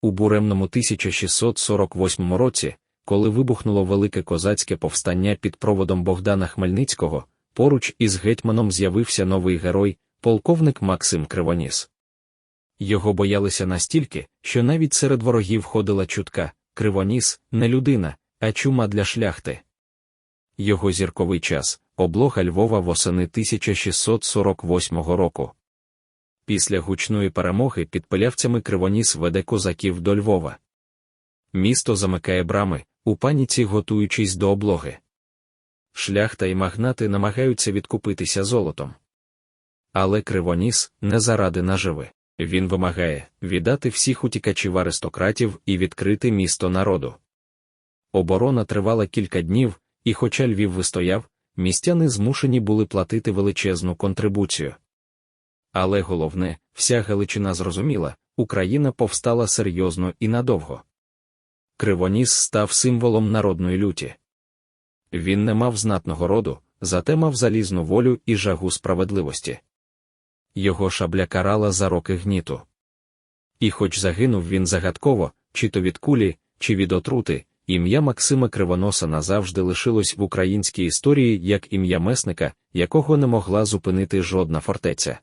У буремному 1648 році, коли вибухнуло велике козацьке повстання під проводом Богдана Хмельницького, поруч із гетьманом з'явився новий герой, полковник Максим Кривоніс. Його боялися настільки, що навіть серед ворогів ходила чутка Кривоніс не людина, а чума для шляхти. Його зірковий час облога Львова восени 1648 року. Після гучної перемоги під пилявцями Кривоніс веде козаків до Львова. Місто замикає брами, у паніці готуючись до облоги. Шляхта і магнати намагаються відкупитися золотом. Але Кривоніс не заради наживи. Він вимагає віддати всіх утікачів аристократів і відкрити місто народу. Оборона тривала кілька днів, і, хоча Львів вистояв, містяни змушені були платити величезну контрибуцію. Але головне, вся Галичина зрозуміла, Україна повстала серйозно і надовго. Кривоніс став символом народної люті. Він не мав знатного роду, зате мав залізну волю і жагу справедливості. Його шабля карала за роки гніту. І хоч загинув він загадково, чи то від кулі, чи від отрути, ім'я Максима Кривоноса назавжди лишилось в українській історії як ім'я месника, якого не могла зупинити жодна фортеця.